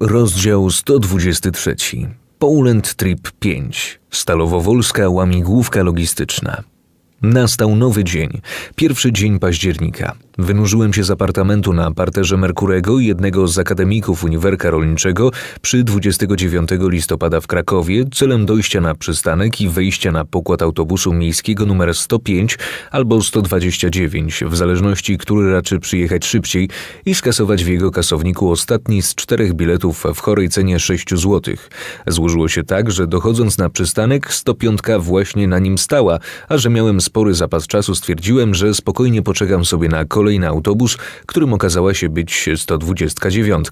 Rozdział 123. Poland Trip 5. Stalowowolska łamigłówka logistyczna. Nastał nowy dzień, pierwszy dzień października. Wynurzyłem się z apartamentu na parterze Merkurego, jednego z akademików Uniwerka Rolniczego, przy 29 listopada w Krakowie, celem dojścia na przystanek i wejścia na pokład autobusu miejskiego numer 105 albo 129, w zależności, który raczy przyjechać szybciej i skasować w jego kasowniku ostatni z czterech biletów w chorej cenie 6 zł. Złożyło się tak, że dochodząc na przystanek, 105 właśnie na nim stała, a że miałem spory zapas czasu, stwierdziłem, że spokojnie poczekam sobie na kolejny autobus, którym okazała się być 129.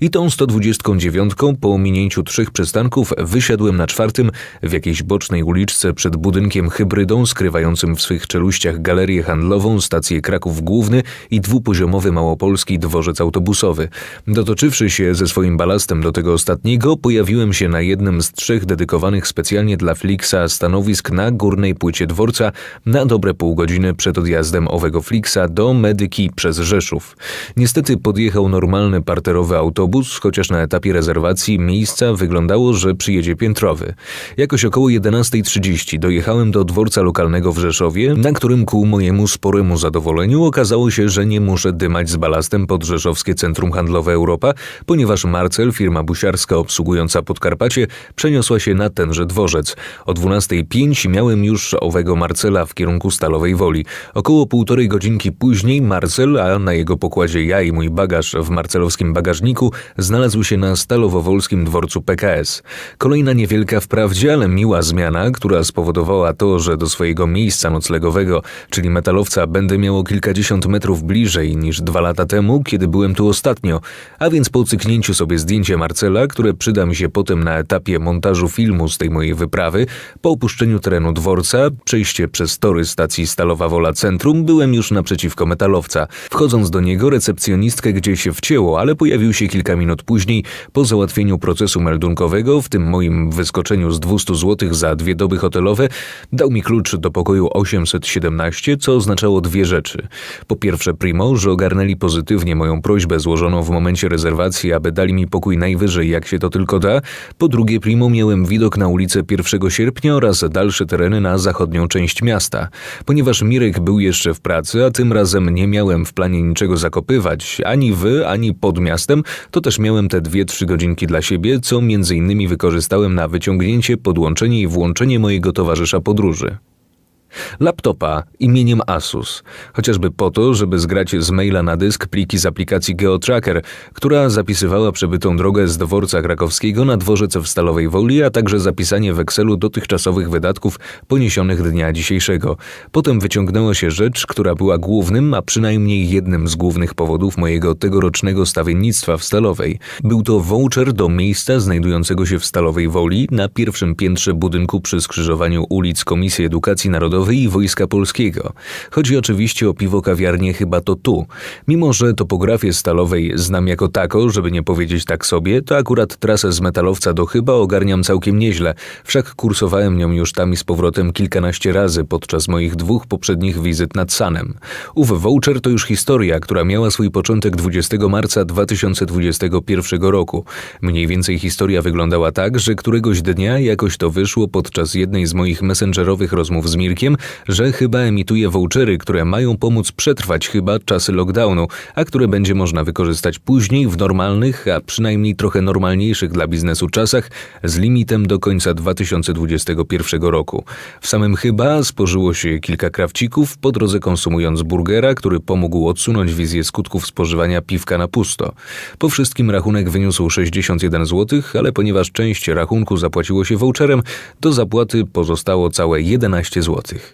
I tą 129 po ominięciu trzech przystanków wysiadłem na czwartym w jakiejś bocznej uliczce przed budynkiem hybrydą skrywającym w swych czeluściach galerię handlową, stację Kraków Główny i dwupoziomowy małopolski dworzec autobusowy. Dotoczywszy się ze swoim balastem do tego ostatniego, pojawiłem się na jednym z trzech dedykowanych specjalnie dla Flixa stanowisk na górnej płycie dworca na dobre pół godziny przed odjazdem owego Flixa do Medyki przez Rzeszów. Niestety podjechał normalny parterowy autobus, chociaż na etapie rezerwacji miejsca wyglądało, że przyjedzie piętrowy. Jakoś około 11.30 dojechałem do dworca lokalnego w Rzeszowie, na którym ku mojemu sporemu zadowoleniu okazało się, że nie muszę dymać z balastem pod Rzeszowskie Centrum Handlowe Europa, ponieważ Marcel, firma busiarska obsługująca Podkarpacie, przeniosła się na tenże dworzec. O 12.05 miałem już owego Marcela w kierunku Stalowej Woli. Około półtorej godzinki później Marcel, a na jego pokładzie ja i mój bagaż w marcelowskim bagażniku, znalazł się na Stalowowolskim dworcu PKS. Kolejna niewielka wprawdzie, ale miła zmiana, która spowodowała to, że do swojego miejsca noclegowego, czyli metalowca, będę miał o kilkadziesiąt metrów bliżej niż dwa lata temu, kiedy byłem tu ostatnio, a więc po cyknięciu sobie zdjęcie Marcela, które przyda mi się potem na etapie montażu filmu z tej mojej wyprawy, po opuszczeniu terenu dworca, przejście przez tory stacji Stalowa Wola Centrum, byłem już naprzeciwko Wchodząc do niego, recepcjonistkę gdzieś się wcięło, ale pojawił się kilka minut później po załatwieniu procesu meldunkowego, w tym moim wyskoczeniu z 200 zł za dwie doby hotelowe, dał mi klucz do pokoju 817, co oznaczało dwie rzeczy. Po pierwsze, primo, że ogarnęli pozytywnie moją prośbę złożoną w momencie rezerwacji, aby dali mi pokój najwyżej, jak się to tylko da. Po drugie, primo, miałem widok na ulicę 1 sierpnia oraz dalsze tereny na zachodnią część miasta. Ponieważ Mirek był jeszcze w pracy, a tym razem nie miałem w planie niczego zakopywać, ani wy, ani pod miastem, to też miałem te dwie, trzy godzinki dla siebie, co między innymi wykorzystałem na wyciągnięcie, podłączenie i włączenie mojego towarzysza podróży. Laptopa imieniem Asus, chociażby po to, żeby zgrać z maila na dysk pliki z aplikacji GeoTracker, która zapisywała przebytą drogę z dworca krakowskiego na dworzec w Stalowej Woli, a także zapisanie w Excelu dotychczasowych wydatków poniesionych dnia dzisiejszego. Potem wyciągnęła się rzecz, która była głównym, a przynajmniej jednym z głównych powodów mojego tegorocznego stawiennictwa w Stalowej. Był to voucher do miejsca znajdującego się w Stalowej Woli na pierwszym piętrze budynku przy skrzyżowaniu ulic Komisji Edukacji Narodowej i Wojska Polskiego. Chodzi oczywiście o piwo kawiarnię chyba to tu. Mimo, że topografię stalowej znam jako tako, żeby nie powiedzieć tak sobie, to akurat trasę z metalowca do chyba ogarniam całkiem nieźle. Wszak kursowałem nią już tam i z powrotem kilkanaście razy podczas moich dwóch poprzednich wizyt nad Sanem. Ów voucher to już historia, która miała swój początek 20 marca 2021 roku. Mniej więcej historia wyglądała tak, że któregoś dnia jakoś to wyszło podczas jednej z moich messengerowych rozmów z Mirkiem, że chyba emituje vouchery, które mają pomóc przetrwać chyba czasy lockdownu, a które będzie można wykorzystać później w normalnych, a przynajmniej trochę normalniejszych dla biznesu czasach z limitem do końca 2021 roku. W samym chyba spożyło się kilka krawcików, po drodze konsumując burgera, który pomógł odsunąć wizję skutków spożywania piwka na pusto. Po wszystkim rachunek wyniósł 61 zł, ale ponieważ część rachunku zapłaciło się voucherem, do zapłaty pozostało całe 11 złotych.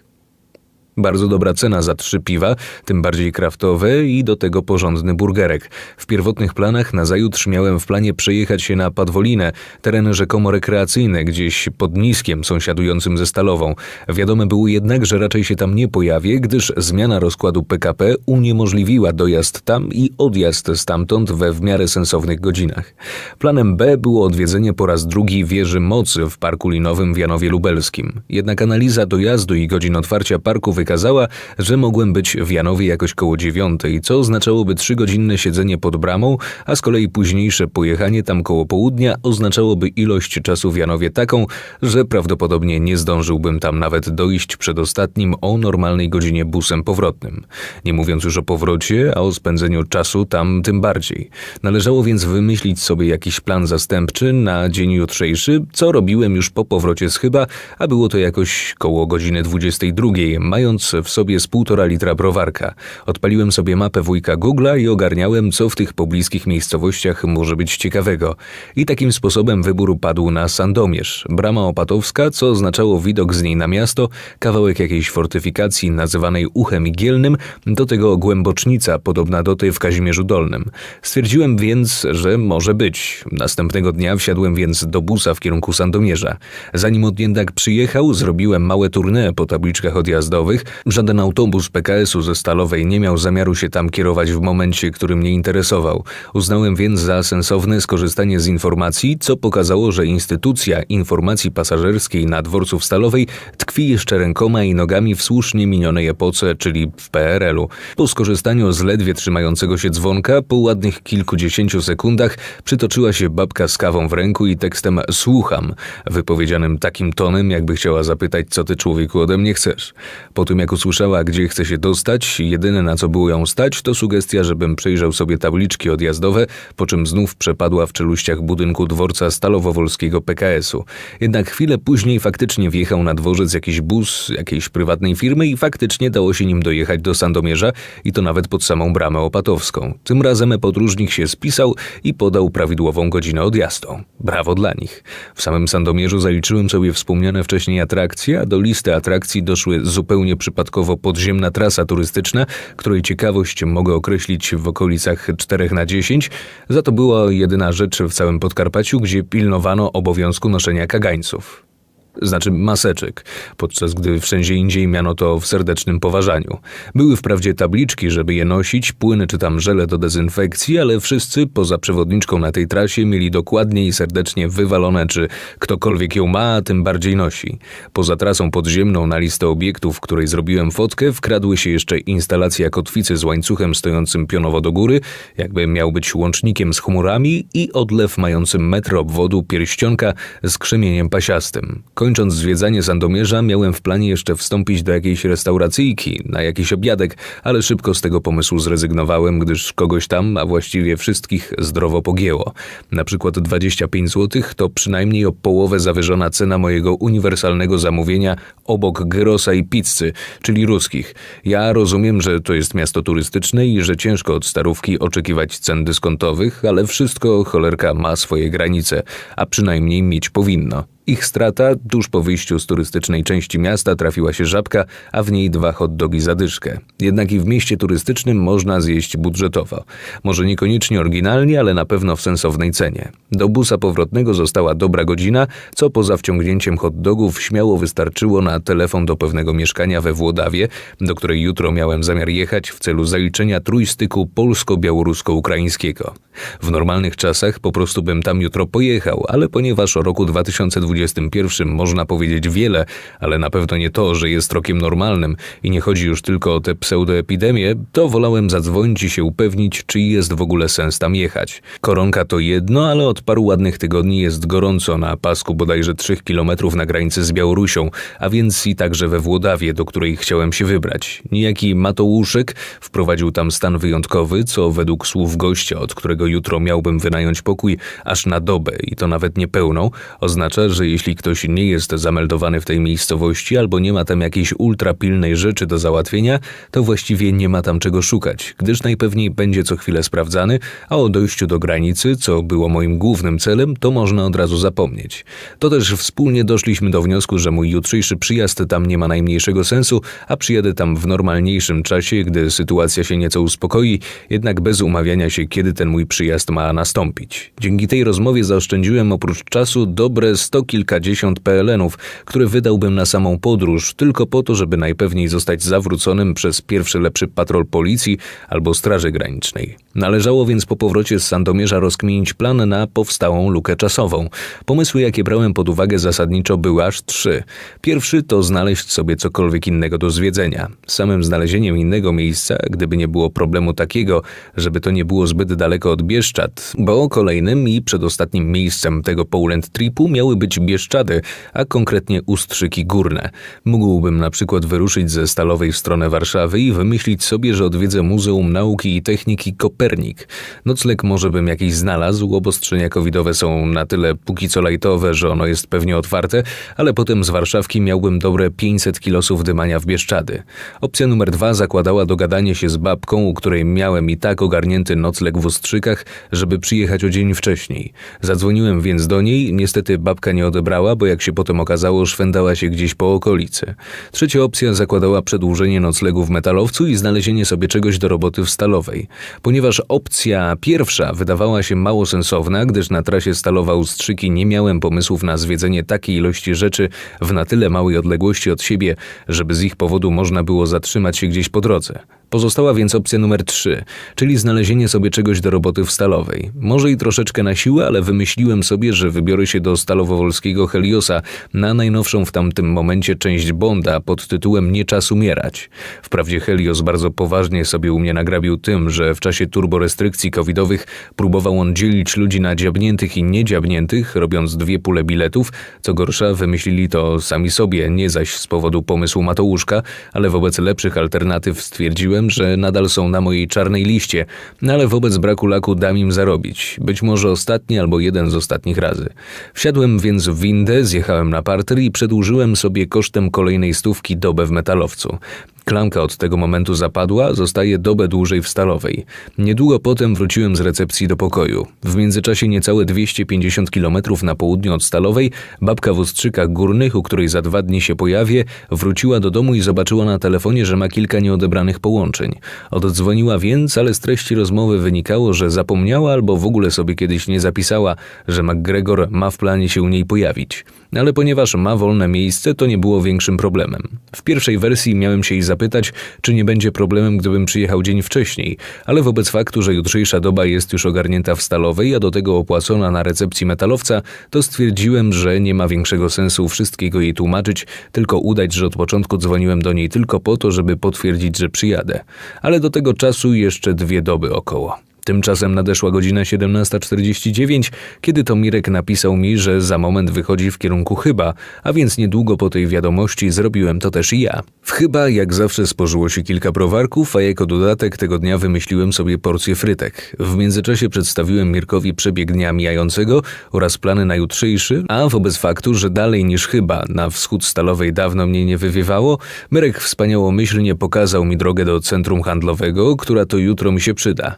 Bardzo dobra cena za trzy piwa, tym bardziej kraftowe i do tego porządny burgerek. W pierwotnych planach na zajutrz miałem w planie przejechać się na Padwolinę, teren rzekomo rekreacyjny, gdzieś pod Niskiem sąsiadującym ze Stalową. Wiadome było jednak, że raczej się tam nie pojawię, gdyż zmiana rozkładu PKP uniemożliwiła dojazd tam i odjazd stamtąd we w miarę sensownych godzinach. Planem B było odwiedzenie po raz drugi wieży mocy w Parku Linowym w Janowie Lubelskim. Jednak analiza dojazdu i godzin otwarcia parku wykazała, że mogłem być w Janowie jakoś koło dziewiątej, co oznaczałoby trzygodzinne siedzenie pod bramą, a z kolei późniejsze pojechanie tam koło południa oznaczałoby ilość czasu w Janowie taką, że prawdopodobnie nie zdążyłbym tam nawet dojść przed ostatnim o normalnej godzinie busem powrotnym. Nie mówiąc już o powrocie, a o spędzeniu czasu tam tym bardziej. Należało więc wymyślić sobie jakiś plan zastępczy na dzień jutrzejszy, co robiłem już po powrocie z chyba, a było to jakoś koło godziny 22, mając w sobie z półtora litra browarka. Odpaliłem sobie mapę wujka Google'a i ogarniałem, co w tych pobliskich miejscowościach może być ciekawego. I takim sposobem wybór padł na Sandomierz, brama opatowska, co oznaczało widok z niej na miasto, kawałek jakiejś fortyfikacji nazywanej Uchem Igielnym, do tego głębocznica podobna do tej w Kazimierzu Dolnym. Stwierdziłem więc, że może być. Następnego dnia wsiadłem więc do busa w kierunku Sandomierza. Zanim on jednak przyjechał, zrobiłem małe tournée po tabliczkach odjazdowych. Żaden autobus PKS-u ze Stalowej nie miał zamiaru się tam kierować w momencie, który mnie interesował. Uznałem więc za sensowne skorzystanie z informacji, co pokazało, że instytucja informacji pasażerskiej na dworcu w Stalowej tkwi jeszcze rękoma i nogami w słusznie minionej epoce, czyli w PRL-u. Po skorzystaniu z ledwie trzymającego się dzwonka, po ładnych kilkudziesięciu sekundach przytoczyła się babka z kawą w ręku i tekstem słucham, wypowiedzianym takim tonem, jakby chciała zapytać, co ty człowieku ode mnie chcesz. Po tym jak usłyszała, gdzie chce się dostać, jedyne na co było ją stać, to sugestia, żebym przejrzał sobie tabliczki odjazdowe, po czym znów przepadła w czeluściach budynku dworca Stalowo-Wolskiego PKS-u. Jednak chwilę później faktycznie wjechał na dworzec jakiś bus jakiejś prywatnej firmy i faktycznie dało się nim dojechać do Sandomierza i to nawet pod samą bramę opatowską. Tym razem podróżnik się spisał i podał prawidłową godzinę odjazdu. Brawo dla nich. W samym Sandomierzu zaliczyłem sobie wspomniane wcześniej atrakcje, a do listy atrakcji doszły zupełnie przypadkowo podziemna trasa turystyczna, której ciekawość mogę określić w okolicach 4 na 10. Za to była jedyna rzecz w całym Podkarpaciu, gdzie pilnowano obowiązku noszenia kagańców znaczy maseczek, podczas gdy wszędzie indziej miano to w serdecznym poważaniu. Były wprawdzie tabliczki, żeby je nosić, płyny czy tam żele do dezynfekcji, ale wszyscy poza przewodniczką na tej trasie mieli dokładnie i serdecznie wywalone, czy ktokolwiek ją ma, tym bardziej nosi. Poza trasą podziemną na listę obiektów, w której zrobiłem fotkę, wkradły się jeszcze instalacja kotwicy z łańcuchem stojącym pionowo do góry, jakby miał być łącznikiem z chmurami i odlew mającym metr obwodu pierścionka z krzemieniem pasiastym. Kończąc zwiedzanie Sandomierza, miałem w planie jeszcze wstąpić do jakiejś restauracyjki, na jakiś obiadek, ale szybko z tego pomysłu zrezygnowałem, gdyż kogoś tam, a właściwie wszystkich, zdrowo pogięło. Na przykład 25 zł to przynajmniej o połowę zawyżona cena mojego uniwersalnego zamówienia obok gyrosa i pizzy, czyli ruskich. Ja rozumiem, że to jest miasto turystyczne i że ciężko od starówki oczekiwać cen dyskontowych, ale wszystko cholerka ma swoje granice, a przynajmniej mieć powinno. Ich strata, tuż po wyjściu z turystycznej części miasta trafiła się żabka, a w niej dwa hot dogi za dyszkę. Jednak i w mieście turystycznym można zjeść budżetowo. Może niekoniecznie oryginalnie, ale na pewno w sensownej cenie. Do busa powrotnego została dobra godzina, co poza wciągnięciem hot dogów śmiało wystarczyło na telefon do pewnego mieszkania we Włodawie, do której jutro miałem zamiar jechać w celu zaliczenia trójstyku polsko-białorusko-ukraińskiego. W normalnych czasach po prostu bym tam jutro pojechał, ale ponieważ o roku 2020 2021 można powiedzieć wiele, ale na pewno nie to, że jest rokiem normalnym i nie chodzi już tylko o tę pseudoepidemię, to wolałem zadzwonić i się upewnić, czy jest w ogóle sens tam jechać. Koronka to jedno, ale od paru ładnych tygodni jest gorąco na pasku bodajże 3 km na granicy z Białorusią, a więc i także we Włodawie, do której chciałem się wybrać. Niejaki Matouszek wprowadził tam stan wyjątkowy, co według słów gościa, od którego jutro miałbym wynająć pokój aż na dobę i to nawet niepełną, oznacza, że że jeśli ktoś nie jest zameldowany w tej miejscowości albo nie ma tam jakiejś ultrapilnej rzeczy do załatwienia, to właściwie nie ma tam czego szukać, gdyż najpewniej będzie co chwilę sprawdzany, a o dojściu do granicy, co było moim głównym celem, to można od razu zapomnieć. To też wspólnie doszliśmy do wniosku, że mój jutrzejszy przyjazd tam nie ma najmniejszego sensu, a przyjadę tam w normalniejszym czasie, gdy sytuacja się nieco uspokoi, jednak bez umawiania się, kiedy ten mój przyjazd ma nastąpić. Dzięki tej rozmowie zaoszczędziłem oprócz czasu dobre 100 kilkadziesiąt PLN-ów, które wydałbym na samą podróż, tylko po to, żeby najpewniej zostać zawróconym przez pierwszy lepszy patrol policji albo Straży Granicznej. Należało więc po powrocie z Sandomierza rozkminić plan na powstałą lukę czasową. Pomysły, jakie brałem pod uwagę zasadniczo były aż trzy. Pierwszy to znaleźć sobie cokolwiek innego do zwiedzenia. Samym znalezieniem innego miejsca, gdyby nie było problemu takiego, żeby to nie było zbyt daleko od Bieszczad, bo kolejnym i przedostatnim miejscem tego Poland Tripu miały być Bieszczady, a konkretnie Ustrzyki Górne. Mógłbym na przykład wyruszyć ze Stalowej w stronę Warszawy i wymyślić sobie, że odwiedzę Muzeum Nauki i Techniki Kopernik. Nocleg może bym jakiś znalazł, obostrzenia covidowe są na tyle póki co lajtowe, że ono jest pewnie otwarte, ale potem z Warszawki miałbym dobre 500 kilosów dymania w Bieszczady. Opcja numer dwa zakładała dogadanie się z babką, u której miałem i tak ogarnięty nocleg w Ustrzykach, żeby przyjechać o dzień wcześniej. Zadzwoniłem więc do niej, niestety babka nie odebrała, bo jak się potem okazało, szwendała się gdzieś po okolicy. Trzecia opcja zakładała przedłużenie noclegu w metalowcu i znalezienie sobie czegoś do roboty w stalowej. Ponieważ opcja pierwsza wydawała się mało sensowna, gdyż na trasie Stalowa Ustrzyki nie miałem pomysłów na zwiedzenie takiej ilości rzeczy w na tyle małej odległości od siebie, żeby z ich powodu można było zatrzymać się gdzieś po drodze. Pozostała więc opcja numer 3, czyli znalezienie sobie czegoś do roboty w Stalowej. Może i troszeczkę na siłę, ale wymyśliłem sobie, że wybiorę się do Stalowowolskiego Heliosa na najnowszą w tamtym momencie część Bonda pod tytułem Nie czas umierać. Wprawdzie Helios bardzo poważnie sobie u mnie nagrabił tym, że w czasie turborestrykcji covidowych próbował on dzielić ludzi na dziabniętych i niedziabniętych, robiąc dwie pule biletów. Co gorsza, wymyślili to sami sobie, nie zaś z powodu pomysłu Mateuszka, ale wobec lepszych alternatyw stwierdziłem, że nadal są na mojej czarnej liście, ale wobec braku laku dam im zarobić. Być może ostatni albo jeden z ostatnich razy. Wsiadłem więc w windę, zjechałem na parter i przedłużyłem sobie kosztem kolejnej stówki dobę w metalowcu. Klamka od tego momentu zapadła, zostaje dobę dłużej w stalowej. Niedługo potem wróciłem z recepcji do pokoju. W międzyczasie niecałe 250 km na południe od stalowej, babka w Ustrzykach Górnych, u której za dwa dni się pojawię, wróciła do domu i zobaczyła na telefonie, że ma kilka nieodebranych połączeń. Oddzwoniła więc, ale z treści rozmowy wynikało, że zapomniała albo w ogóle sobie kiedyś nie zapisała, że McGregor ma w planie się u niej pojawić. Ale ponieważ ma wolne miejsce, to nie było większym problemem. W pierwszej wersji miałem się jej zapytać, czy nie będzie problemem, gdybym przyjechał dzień wcześniej, ale wobec faktu, że jutrzejsza doba jest już ogarnięta w stalowej, a do tego opłacona na recepcji metalowca, to stwierdziłem, że nie ma większego sensu wszystkiego jej tłumaczyć, tylko udać, że od początku dzwoniłem do niej tylko po to, żeby potwierdzić, że przyjadę. Ale do tego czasu jeszcze dwie doby około. Tymczasem nadeszła godzina 17.49, kiedy to Mirek napisał mi, że za moment wychodzi w kierunku chyba, a więc niedługo po tej wiadomości zrobiłem to też i ja. W chyba jak zawsze spożyło się kilka browarków, a jako dodatek tego dnia wymyśliłem sobie porcję frytek. W międzyczasie przedstawiłem Mirkowi przebieg dnia mijającego oraz plany na jutrzejszy, a wobec faktu, że dalej niż chyba na wschód stalowej dawno mnie nie wywiewało, Myrek wspaniałomyślnie pokazał mi drogę do centrum handlowego, która to jutro mi się przyda.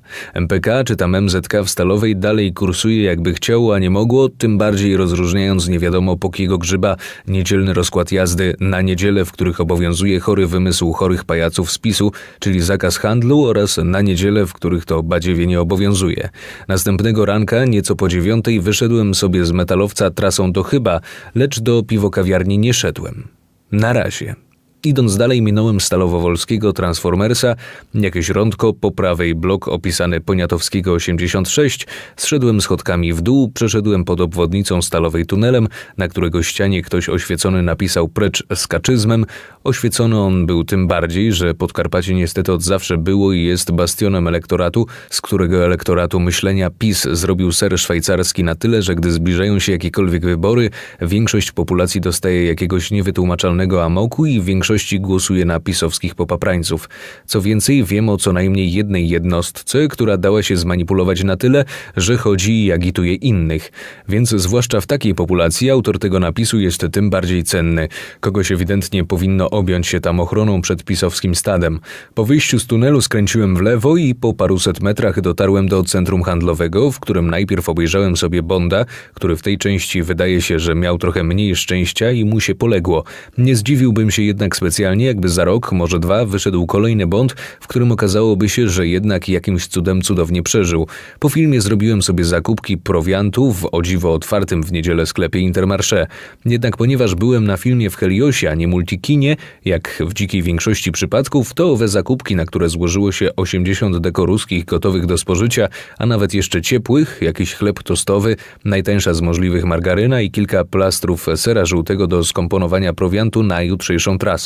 Czy tam MZK w Stalowej dalej kursuje jakby chciało, a nie mogło, tym bardziej rozróżniając nie wiadomo po kiego grzyba niedzielny rozkład jazdy na niedzielę, w których obowiązuje chory wymysł chorych pajaców z PiSu, czyli zakaz handlu oraz na niedzielę, w których to badziewie nie obowiązuje. Następnego ranka, nieco po dziewiątej, wyszedłem sobie z metalowca trasą do chyba, lecz do piwokawiarni nie szedłem. Na razie. Idąc dalej minąłem Stalowowolskiego Transformersa, jakieś rądko, po prawej blok opisany Poniatowskiego 86, zszedłem schodkami w dół, przeszedłem pod obwodnicą stalowej tunelem, na którego ścianie ktoś oświecony napisał precz z kaczyzmem. Oświecony on był tym bardziej, że Podkarpacie niestety od zawsze było i jest bastionem elektoratu, z którego elektoratu myślenia PiS zrobił ser szwajcarski na tyle, że gdy zbliżają się jakiekolwiek wybory, większość populacji dostaje jakiegoś niewytłumaczalnego amoku i większość większości głosuje na pisowskich popaprańców. Co więcej, wiem o co najmniej jednej jednostce, która dała się zmanipulować na tyle, że chodzi i agituje innych. Więc zwłaszcza w takiej populacji autor tego napisu jest tym bardziej cenny. Kogoś ewidentnie powinno objąć się tam ochroną przed pisowskim stadem. Po wyjściu z tunelu skręciłem w lewo i po paruset metrach dotarłem do centrum handlowego, w którym najpierw obejrzałem sobie Bonda, który w tej części wydaje się, że miał trochę mniej szczęścia i mu się poległo. Nie zdziwiłbym się jednak tak specjalnie, jakby za rok, może dwa, wyszedł kolejny Bond, w którym okazałoby się, że jednak jakimś cudem cudownie przeżył. Po filmie zrobiłem sobie zakupki prowiantu w o dziwo otwartym w niedzielę sklepie Intermarché. Jednak ponieważ byłem na filmie w Heliosie, a nie multikinie, jak w dzikiej większości przypadków, to owe zakupki, na które złożyło się 80 dekoruskich gotowych do spożycia, a nawet jeszcze ciepłych, jakiś chleb tostowy, najtańsza z możliwych margaryna i kilka plastrów sera żółtego do skomponowania prowiantu na jutrzejszą trasę.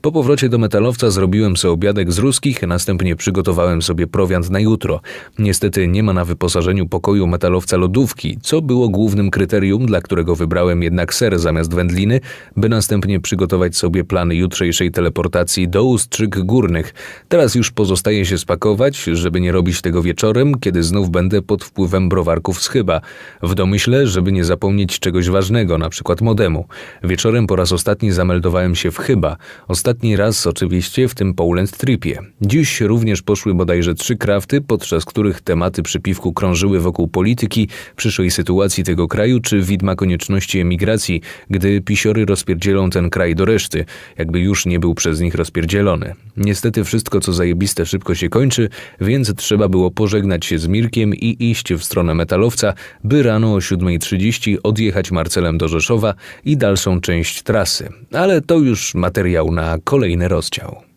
Po powrocie do metalowca zrobiłem sobie obiadek z ruskich, następnie przygotowałem sobie prowiant na jutro. Niestety nie ma na wyposażeniu pokoju metalowca lodówki, co było głównym kryterium, dla którego wybrałem jednak ser zamiast wędliny, by następnie przygotować sobie plany jutrzejszej teleportacji do Ustrzyk Górnych. Teraz już pozostaje się spakować, żeby nie robić tego wieczorem, kiedy znów będę pod wpływem browarków z chyba. W domyśle, żeby nie zapomnieć czegoś ważnego, na przykład modemu. Wieczorem po raz ostatni zameldowałem się w chyba. Ostatni raz oczywiście w tym Poland Tripie. Dziś również poszły bodajże trzy krafty, podczas których tematy przy piwku krążyły wokół polityki, przyszłej sytuacji tego kraju czy widma konieczności emigracji, gdy pisiory rozpierdzielą ten kraj do reszty, jakby już nie był przez nich rozpierdzielony. Niestety wszystko co zajebiste szybko się kończy, więc trzeba było pożegnać się z Mirkiem i iść w stronę metalowca, by rano o 7.30 odjechać Marcelem do Rzeszowa i dalszą część trasy. Ale to już materiał na kolejny rozdział.